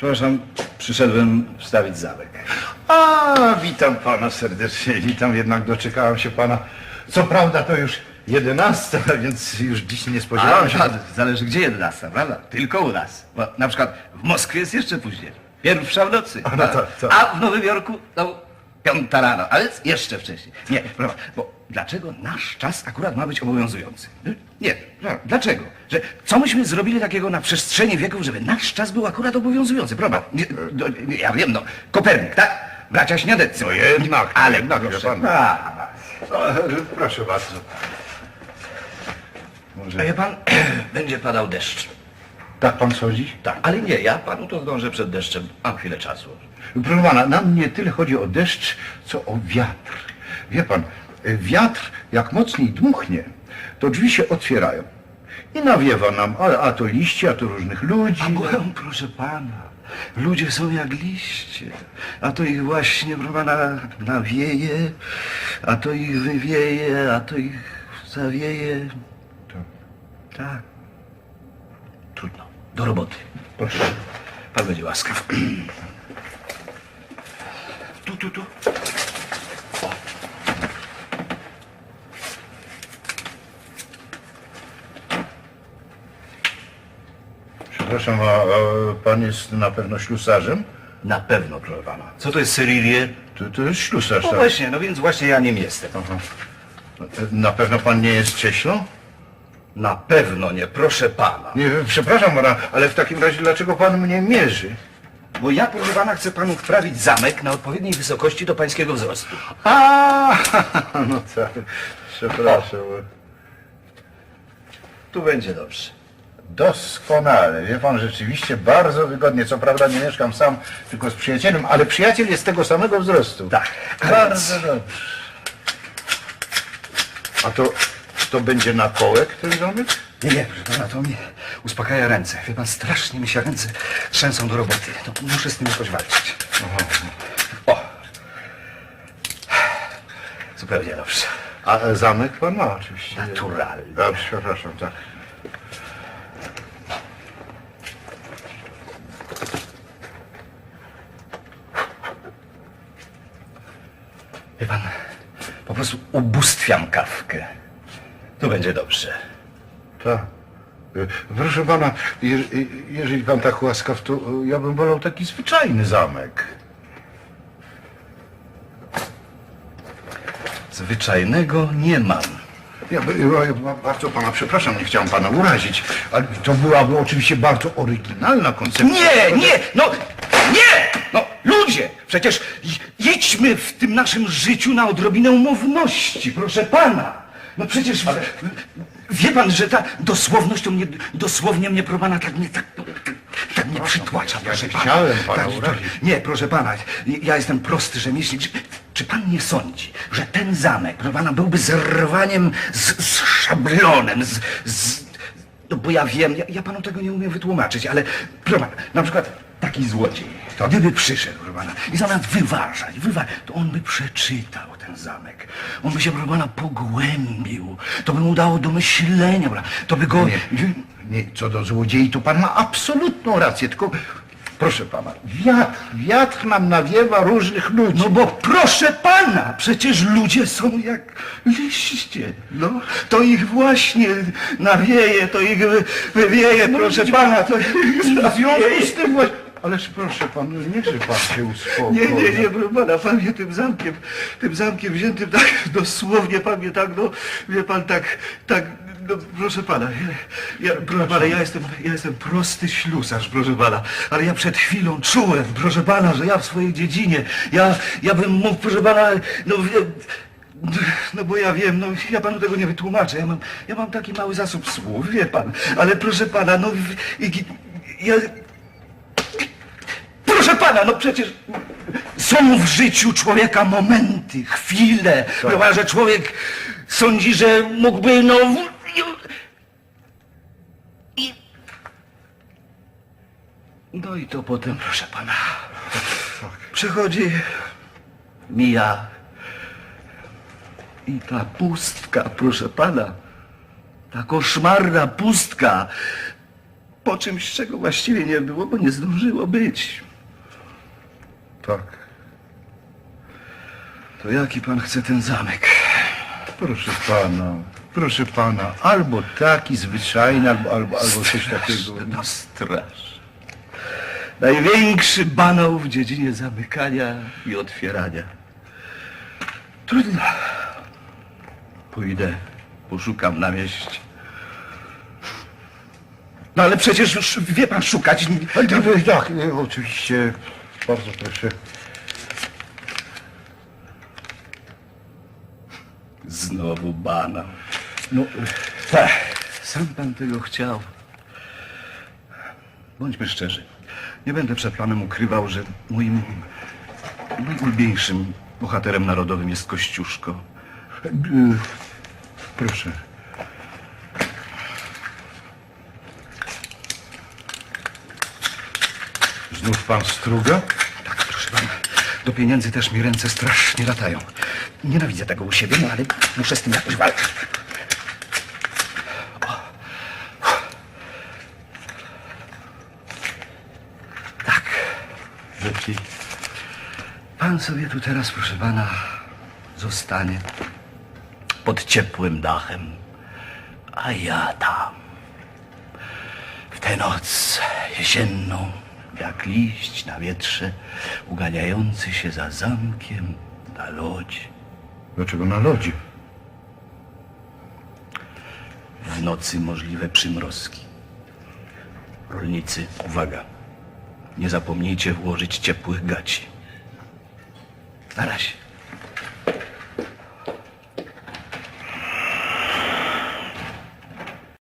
Przepraszam, przyszedłem wstawić zamek. A, witam pana serdecznie, witam, jednak doczekałem się pana. Co prawda to już 11, więc już dziś nie spodziewałem się. zależy gdzie 11, prawda? Tylko u nas. Bo na przykład w Moskwie jest jeszcze później. Pierwsza w nocy. A, no to- to- A w Nowym Jorku to piąta rano, ale jeszcze wcześniej. Nie, proszę, bo dlaczego nasz czas akurat ma być obowiązujący? Nie, no, dlaczego? Że co myśmy zrobili takiego na przestrzeni wieków, żeby nasz czas był akurat obowiązujący, prawda? Nie, no, nie, ja wiem, no, Kopernik, tak? Bracia Śniadeccy. No jednak, ale jednak, proszę pan. O, proszę bardzo. A wie pan, będzie padał deszcz. Tak pan sądzi? Tak, ale nie, ja panu to zdążę przed deszczem. Mam chwilę czasu. Proszę pana, nam nie tyle chodzi o deszcz, co o wiatr. Wie pan, wiatr jak mocniej dmuchnie, to drzwi się otwierają. I nawiewa nam, a, a to liście, a to różnych ludzi. A byłem, proszę pana, ludzie są jak liście, a to ich właśnie, proszę pana, nawieje, a to ich wywieje, a to ich zawieje. Tak. Tak. Trudno. Do roboty. Proszę. Pan będzie łaskaw. Tu, tu, tu. Przepraszam, a, a pan jest na pewno ślusarzem? Na pewno, proszę pana. Co to jest Cyrilie? To, to jest ślusarz, No tak? właśnie, no więc właśnie ja nim jestem. Aha. Na pewno pan nie jest cieślą? Na pewno nie, proszę pana. Nie, przepraszam pana, ale w takim razie dlaczego pan mnie mierzy? Bo ja, proszę pana, chcę panu wprawić zamek na odpowiedniej wysokości do pańskiego wzrostu. A, no tak, przepraszam. Tu będzie dobrze. Doskonale, wie pan, rzeczywiście bardzo wygodnie. Co prawda nie mieszkam sam, tylko z przyjacielem, ale przyjaciel jest tego samego wzrostu. Tak. Bardzo dobrze. A to, to będzie na kołek ten domek? Nie, nie, proszę pana, to mnie uspokaja ręce. Wie pan, strasznie mi się ręce trzęsą do roboty. To muszę z tym jakoś walczyć. O! Zupełnie dobrze. A e, zamek pan ma oczywiście. Naturalnie. Dobrze, przepraszam, tak. Wie pan, po prostu ubóstwiam kawkę. Tu będzie dobrze. Tak. Proszę pana, e, jeżeli pan tak łaskaw, to e, ja bym wolał taki zwyczajny zamek. Zwyczajnego nie mam. Ja, ja, ja bardzo pana przepraszam, nie chciałem pana urazić, ale to byłaby oczywiście bardzo oryginalna koncepcja. Nie, nie, no nie! No ludzie, przecież jedźmy w tym naszym życiu na odrobinę umowności, proszę pana. No przecież wie pan, że ta dosłowność to mnie, dosłownie mnie, proszę pana, tak mnie, tak, tak, tak mnie przytłacza, ja proszę nie pana. chciałem pana Tak, to-. Nie, proszę pana, ja jestem prosty rzemieślnik. Czy, czy pan nie sądzi, że ten zamek, proszę pana, byłby zerwaniem z, z szablonem, z, z, no bo ja wiem, ja, ja panu tego nie umiem wytłumaczyć, ale proszę pana, na przykład taki złodziej, to gdyby przyszedł, proszę pana, i zamiast wyważać, wywa to on by przeczytał ten zamek. On by się, proszę pana, pogłębił. To by mu dało do myślenia, prawda? to by go... Nie, nie, co do złodziei, to pan ma absolutną rację, tylko proszę pana, wiatr, wiatr nam nawiewa różnych ludzi. No bo proszę pana, przecież ludzie są jak liście. No, to ich właśnie nawieje, to ich wy- wywieje, proszę pana, to w związku z tym właśnie... Ależ proszę pan, niechże pan się uspokoi. Nie, nie, nie, proszę pana, pan mnie tym zamkiem, tym zamkiem wziętym tak dosłownie, pan mnie tak, no, wie pan, tak, tak, no, proszę pana, ja, proszę pana, ja jestem, ja jestem prosty ślusarz, proszę pana, ale ja przed chwilą czułem, proszę pana, że ja w swojej dziedzinie, ja, ja bym mógł, proszę pana, no, no bo ja wiem, no ja panu tego nie wytłumaczę, ja mam, ja mam taki mały zasób słów, wie pan, ale proszę pana, no, i- ja, pana, no przecież są w życiu człowieka momenty, chwile, prawda, że człowiek sądzi, że mógłby, no... I... No i to potem, proszę pana, przychodzi, mija. I ta pustka, proszę pana, ta koszmarna pustka, po czymś, czego właściwie nie było, bo nie zdążyło być. Tak. To jaki pan chce ten zamek? Proszę pana, proszę pana, albo taki zwyczajny, albo, albo, albo coś takiego. No straż. Największy banał w dziedzinie zamykania i otwierania. Trudno. Pójdę, poszukam na mieście. No ale przecież już wie pan szukać. Tak, tak, oczywiście, bardzo proszę. Znowu banał. No, Tak, sam pan tego chciał. Bądźmy szczerzy. Nie będę przed panem ukrywał, że moim najulubieńszym bohaterem narodowym jest Kościuszko. e, proszę. Znów pan struga? Tak, proszę pana. Do pieniędzy też mi ręce strasznie latają. Nienawidzę tego u siebie, no ale muszę z tym jakoś walczyć. O. Tak. Lepiej. Pan sobie tu teraz, proszę pana, zostanie pod ciepłym dachem, a ja tam. W tę noc jesienną, jak liść na wietrze, uganiający się za zamkiem na lodzie. Dlaczego na lodzie? W nocy możliwe przymrozki. Rolnicy, uwaga, nie zapomnijcie włożyć ciepłych gaci. Na razie.